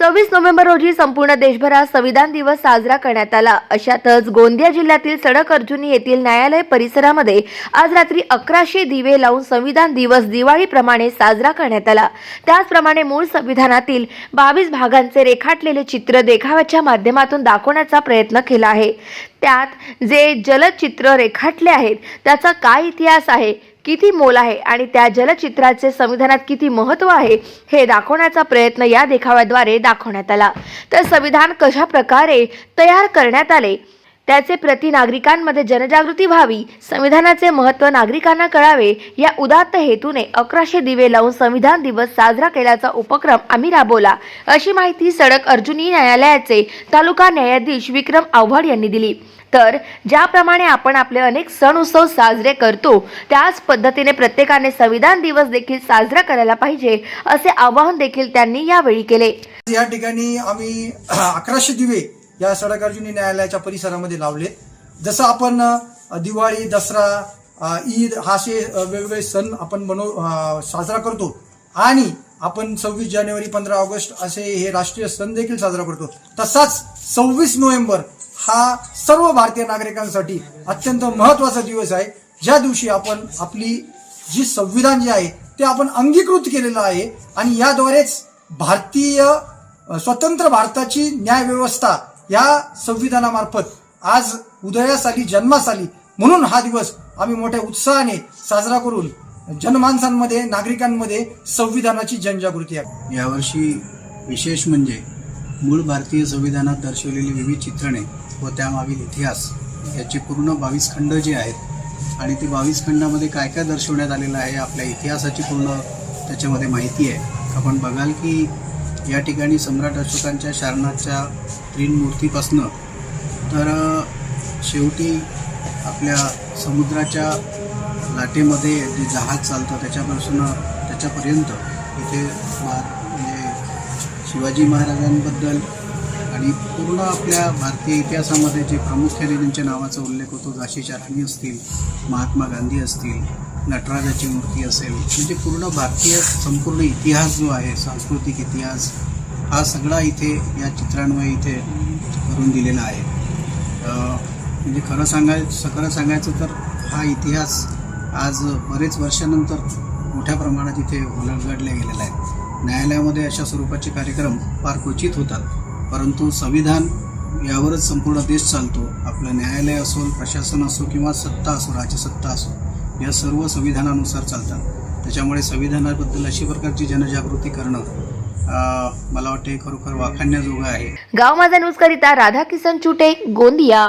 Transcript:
सव्वीस नोव्हेंबर रोजी संपूर्ण देशभरात संविधान दिवस साजरा करण्यात आला. अशातच गोंदिया जिल्ह्यातील सडक अर्जुनी येथील न्यायालय परिसरामध्ये आज रात्री अकराशे दिवे लावून संविधान दिवस दिवाळीप्रमाणे साजरा करण्यात आला. त्याचप्रमाणे मूळ संविधानातील बावीस भागांचे रेखाटलेले चित्र देखाव्याच्या माध्यमातून दाखवण्याचा प्रयत्न केला आहे. त्यात जे जलद चित्र रेखाटले आहेत त्याचा काय इतिहास आहे किती मोल आहे आणि त्या जलचित्राचे संविधानात किती महत्त्व आहे हे दाखवण्याचा प्रयत्न या देखाव्याद्वारे दाखवण्यात आला. तर संविधान कशा प्रकारे तयार करण्यात आले? त्याचे प्रति नागरिकांमध्ये जनजागृती व्हावी संविधानाचे महत्त्व नागरिकांना कळावे या उदात्त हेतूने अकराशे दिवे लावून संविधान दिवस साजरा केल्याचा उपक्रम आम्ही राबवला. अशी माहिती सडक अर्जुनी न्यायालयाचे तालुका न्यायाधीश विक्रम आव्हाड यांनी दिली. तर ज्याप्रमाणे आपण आपले अनेक सण उत्सव साजरे करतो त्याच पद्धतीने प्रत्येकाने संविधान दिवस देखील साजरा करायला पाहिजे असे आवाहन देखील त्यांनी यावेळी केले. या ठिकाणी आम्ही अकराशे दिवे या सडकार्जुनी न्यायालयाच्या परिसरामध्ये लावले. जसं आपण दिवाळी दसरा ईद हा असे वेगवेगळे सण आपण बनव साजरा करतो. आणि आपण सव्वीस जानेवारी पंधरा ऑगस्ट असे हे राष्ट्रीय सण देखील साजरा करतो. तसाच सव्वीस नोव्हेंबर हा सर्व भारतीय नागरिकांसाठी अत्यंत महत्त्वाचा दिवस आहे. ज्या दिवशी आपण आपली जी संविधान जे आहे ते आपण अंगीकृत केलेलं आहे. आणि याद्वारेच भारतीय स्वतंत्र भारताची न्यायव्यवस्था या संविधानामार्फत आज उदयास आली जन्मास आली म्हणून हा दिवस आम्ही मोठ्या उत्साहाने साजरा करून जनमानसांमध्ये नागरिकांमध्ये संविधानाची जनजागृती आहे. यावर्षी विशेष म्हणजे मूळ भारतीय संविधानात दर्शवलेली विविध चित्रणे व त्यामागील इतिहास याचे पूर्ण बावीस खंड जे आहेत आणि ते बावीस खंडामध्ये काय काय दर्शवण्यात आलेलं आहे आपल्या इतिहासाची पूर्ण त्याच्यामध्ये माहिती आहे. आपण बघाल की या ठिकाणी सम्राट अशोकांच्या शारणाच्या त्रीन मूर्तीपासनं. तर शेवटी आपल्या समुद्राच्या लाटेमध्ये जे जहाज चालतं त्याच्यापासून त्याच्यापर्यंत इथे महा म्हणजे शिवाजी महाराजांबद्दल आणि पूर्ण आपल्या भारतीय इतिहासामध्ये जे प्रामुख्याने त्यांच्या नावाचा उल्लेख होतो झाशीच्या राणी असतील महात्मा गांधी असतील नटराजाची मूर्ती असेल. म्हणजे पूर्ण भारतीय संपूर्ण इतिहास जो आहे सांस्कृतिक इतिहास हा सगळा इथे या चित्रांमुळे इथे करून दिलेला आहे. म्हणजे खरं सांगायचं खरं सांगायचं तर हा इतिहास आज बरेच वर्षानंतर मोठ्या प्रमाणात इथे उलटगडल्या गेलेला आहे. न्यायालयामध्ये अशा स्वरूपाचे कार्यक्रम फार क्वचित होतात. परंतु संविधान यावरच संपूर्ण देश चालतो. आपलं न्यायालय असो प्रशासन असो किंवा सत्ता असो राज्यसत्ता असो. या सर्व संविधानानुसार चालतात. त्याच्यामुळे संविधानाबद्दल अशी प्रकारची जनजागृती करणं मला वाटते खरोखर वाखाणण्याजोगं आहे. गाव माझा न्यूज करिता राधा किसन चुटे गोंदिया.